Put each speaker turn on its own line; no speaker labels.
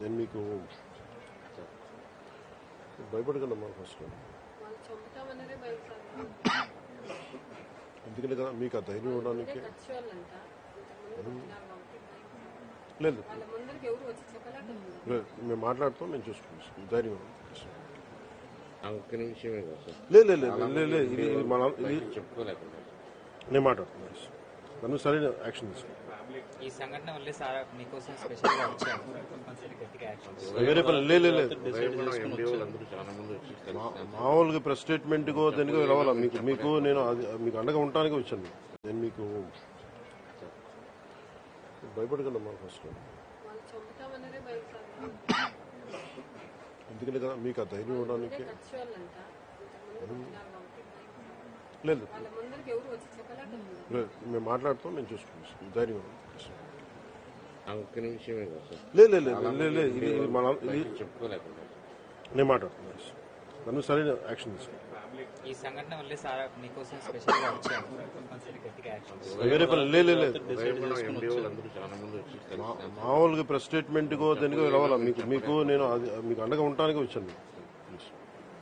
నేను మీకు భయపడకండి అమ్మా ఫస్ట్ ఎందుకంటే కదా మీకు ఆ ధైర్యం ఇవ్వడానికి. లేదు. మేము మాట్లాడుతాం మేము చూసుకుంటాం. ధైర్యం
ఒక్క నిమిషమే
లేదు లేదు లేదు ఇది మన ఇది
చెప్పుకోలేకుండా
నేను మాట్లాడుతున్నాను నన్ను సరైన యాక్షన్ తీసుకుంటాను
ఈ సంఘటన వల్లే సార్ మీకోసం స్పెషల్గా
వేరే పని లేదు మామూలుగా ప్రెస్ స్టేట్మెంట్కో దేనికో రావాలా మీకు మీకు నేను మీకు అండగా ఉండటానికి వచ్చాను. నేను మీకు భయపడకండి అమ్మా ఫస్ట్. ఎందుకంటే కదా మీకు ఆ ధైర్యం
భయం.
లేదు.
వాళ్ళ ముందరికి ఎవరు వచ్చి చెప్పలేకపోతున్నారు?
లేదు మేము మాట్లాడుతాం మేము చూసుకుంటాం ధైర్యం.
ఒక్క నిమిషమే
లేదు లేదు లేదు లేదు లేదు ఇది ఇది మన ఇది
చెప్పుకోలేకుండా.
నేను మాట్లాడుతున్నాను నన్ను సరైన యాక్షన్ తీసుకుంటాను
ఈ సంఘటన వల్లే సార్ మీకోసం స్పెషల్గా వచ్చాము కంపల్సరీ గట్టిగా యాక్షన్ తీసుకోవాలి.
వేరే పని లేదు మామూలుగా ప్రెస్ స్టేట్మెంట్కో దేనికో రావాలా? మీకు మీకు నేను మీకు అండగా ఉండటానికి వచ్చాను.